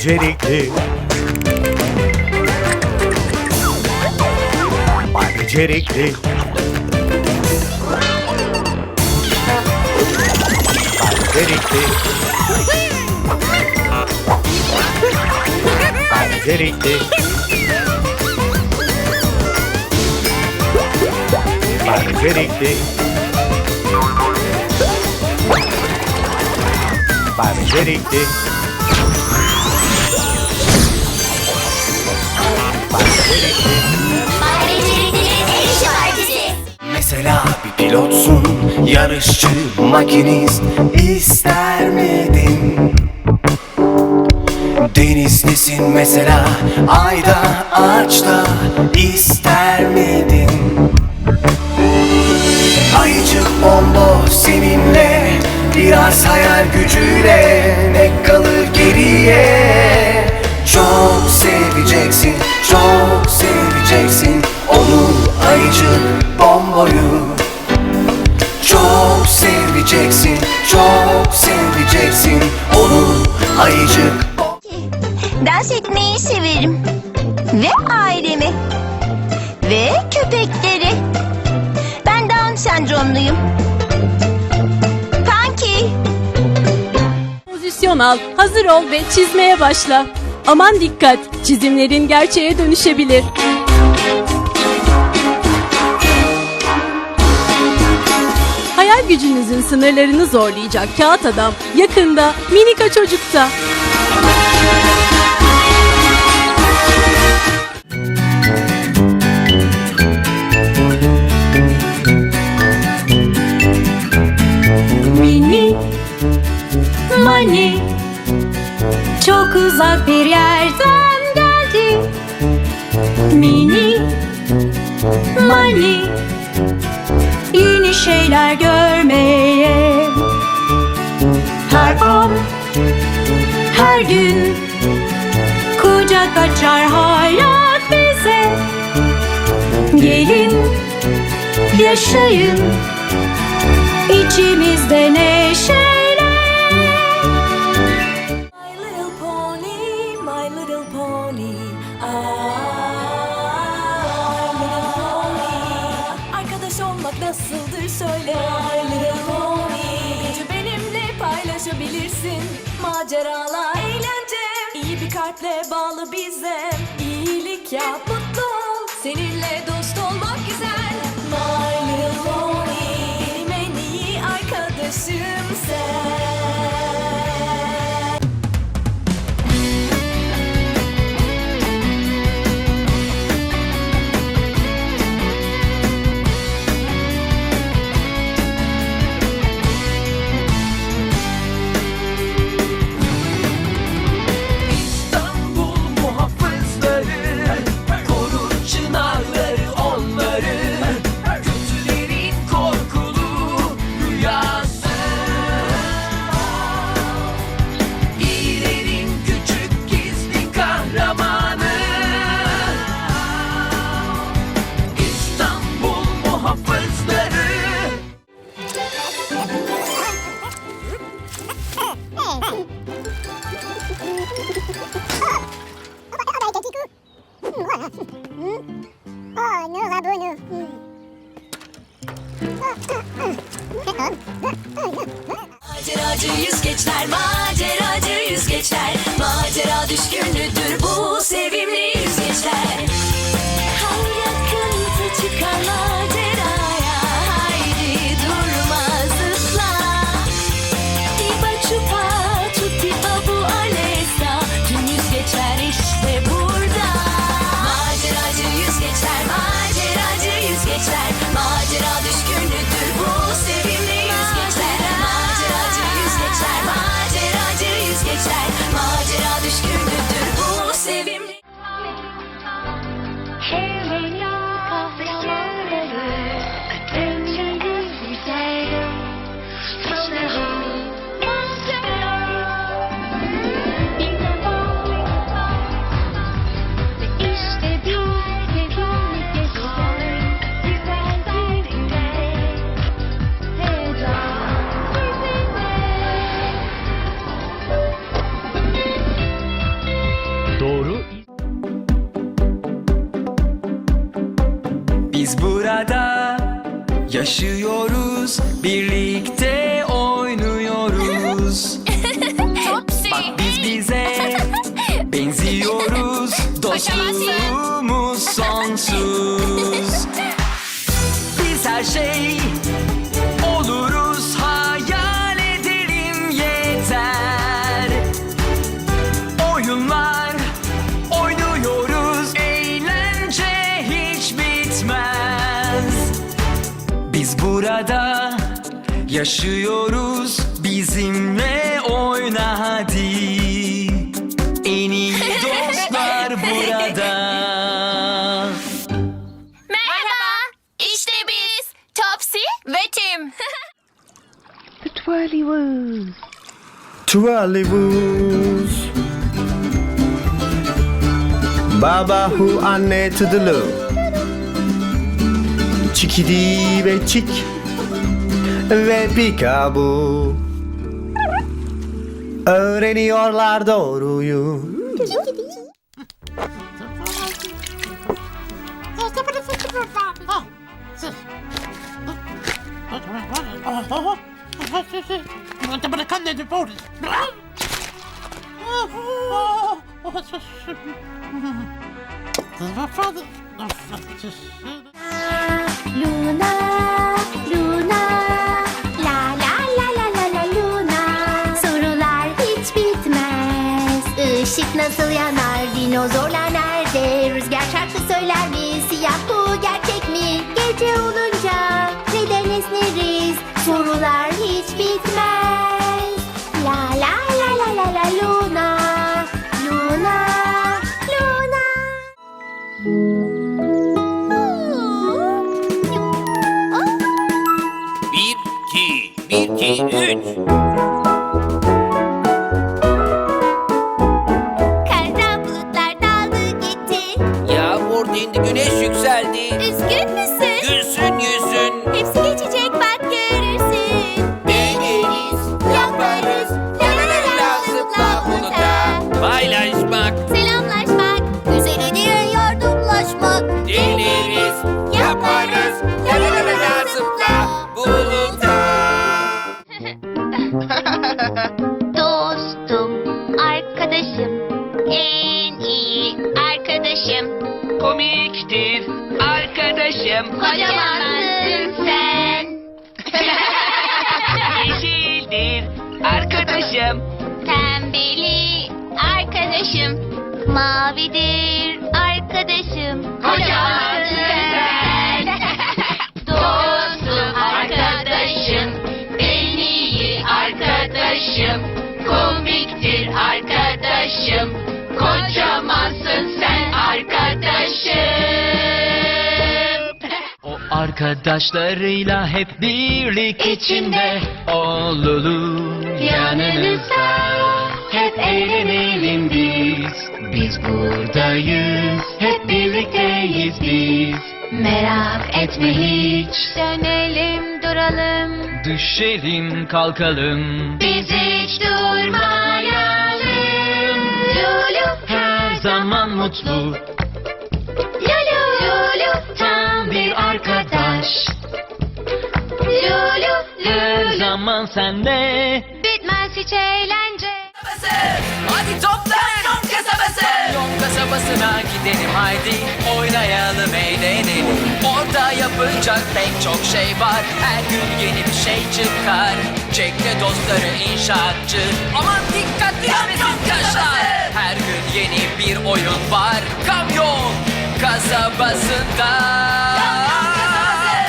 Becerikli. Becerikli. Becerikli. Becerikli. Becerikli. Becerikli Becerikli Bay partisi. Mesela bir pilotsun, yarışçı, makinist ister miydin? Denizlisin mesela, ayda, ağaçta ister miydin? Ayıcık bomboş seninle, biraz hayal gücüyle ne kalır geriye? Çok seveceksin, çok seveceksin onu ayıcık bomboyu Çok seveceksin, çok seveceksin onu ayıcık Dans etmeyi severim. Ve ailemi. Ve köpekleri. Ben Down sendromluyum. Punky. Pozisyon al, hazır ol ve çizmeye başla Aman dikkat, çizimlerin gerçeğe dönüşebilir Hayal gücünüzün sınırlarını zorlayacak kağıt adam yakında Minika Çocuk'ta. Gelin Yaşayın İçimizde neşeyle My little pony, my little pony. Ah, my little pony. Arkadaş olmak nasıldır söyle. My little pony. Gücü benimle paylaşabilirsin. Maceralar, eğlence. İyi bir kalple bağlı bize. İyilik yap, Maceracı yüzgeçler, maceracı yüzgeçler. Macera düşkünüdür bu sevimli yüzgeçler. Her yakınsa çıkar maceraya yaşıyoruz, birlikte oynuyoruz. Bak biz bize benziyoruz, dostluğumuz sonsuz. Yaşıyoruz, bizimle oyna hadi. En iyi dostlar burada. Merhaba. İşte biz. Topsy ve Tim. Twirlywoos Baba hu anne tıdılı Çikidi ve çik Repicabo Öğreniyorlar doğruyu. Kan det du borde... Vad fan... Luna. Nasıl yanar? Dinozorlar nerede? Rüzgar şarkı söyler mi? Siyah bu gerçek mi? Gece olunca neden esneriz? Sorular hiç bitmez. Güneş yükseldi. Üzgün müsün? Gülsün yüzün. Hepsi Komiktir arkadaşım. Kocamansın sen. Yeşildir arkadaşım. Pembeli arkadaşım. Mavidir arkadaşım. Kocamansın sen. Dostum, arkadaşım, en iyi arkadaşım. Komiktir arkadaşım. Kocamansın sen arkadaşım. O arkadaşlarıyla hep birlik içinde olalım yanınızda. Hep eğlenelim biz. Biz buradayız. Hep birlikteyiz biz. Merak Etme hiç. Dönelim duralım. Düşelim kalkalım. Biz hiç durmayalım. Zaman mutlu. Lulu. Lulu. Tam bir arkadaş. Lulu. Her zaman sende. Bitmez hiç eğlence. Hadi toplan Yon kasabası Yon kasabasına gidelim haydi Oynayalım eğlenelim Orada yapacak pek çok şey var Her gün yeni bir şey çıkar Jack'le dostları inşaatçı Aman dikkat düşmesin taşlar Her gün yeni bir oyun var. Kamyon kasabasında.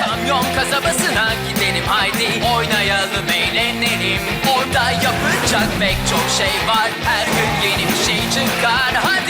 Kamyon kasabasına gidelim haydi Oynayalım eğlenelim. Orada yapacak pek çok şey var. Her gün yeni bir şey çıkar. Hadi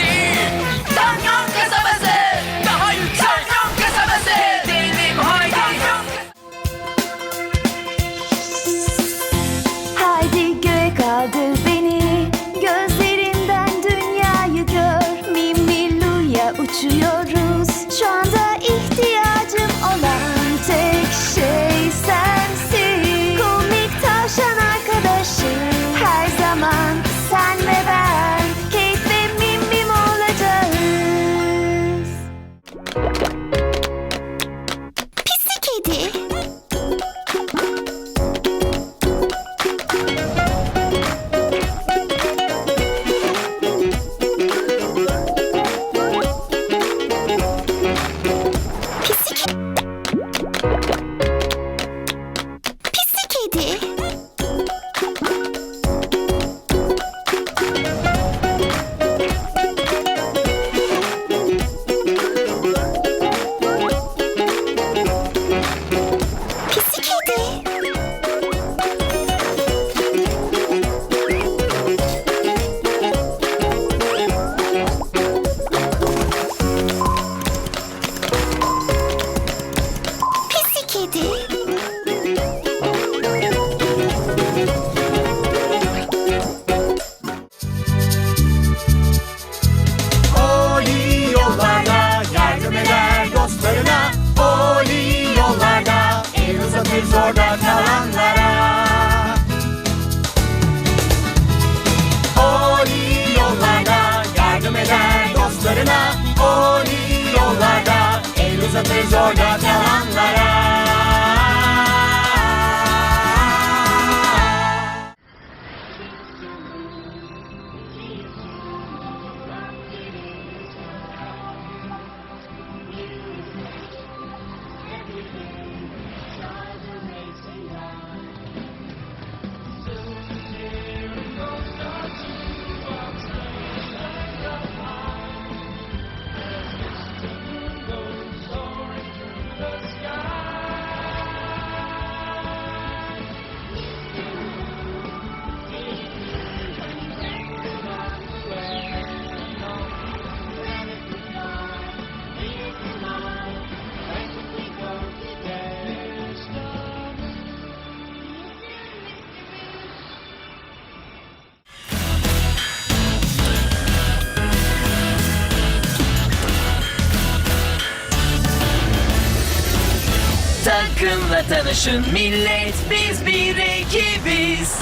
Takımla tanışın millet biz bir ekibiz.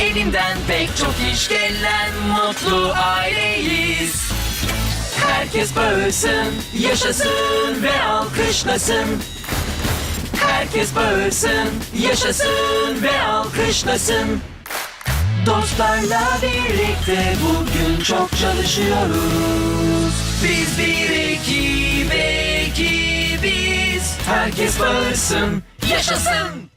Elinden pek çok iş gelen mutlu aileyiz. Herkes bağırsın, yaşasın ve alkışlasın. Herkes bağırsın, yaşasın ve alkışlasın. Dostlarla birlikte bugün çok çalışıyoruz. Biz bir ekip, Herkes bağırsın, yaşasın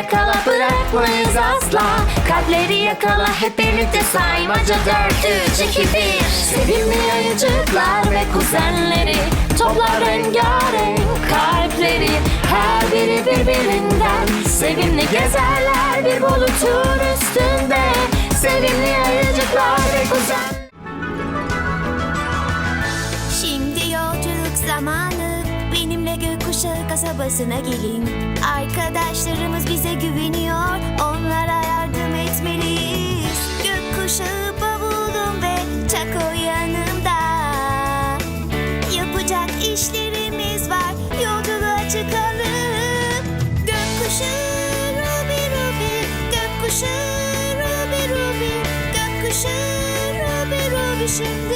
yakala bırakmayız asla. Kalpleri yakala hep birlikte saymaca Dört, üç, iki, bir. Sevimli ayıcıklar ve kuzenleri. Toplar rengarenk kalpleri. Her biri birbirinden Sevimli gezerler bir bulutun üstünde. Sevimli ayıcıklar ve kuzen Şimdi yolculuk zamanı Benimle gökkuşağı kasabasına gelin. Arkadaşlarımız bize güveniyor. Onlara yardım etmeliyiz. Gökkuşağı bavulum ve çako yanımda. Yapacak işlerimiz var. Yolculuğa çıkalım. Gökkuşağı Ruby Ruby. Gökkuşağı Ruby Ruby. Gökkuşağı Ruby Ruby. Şimdi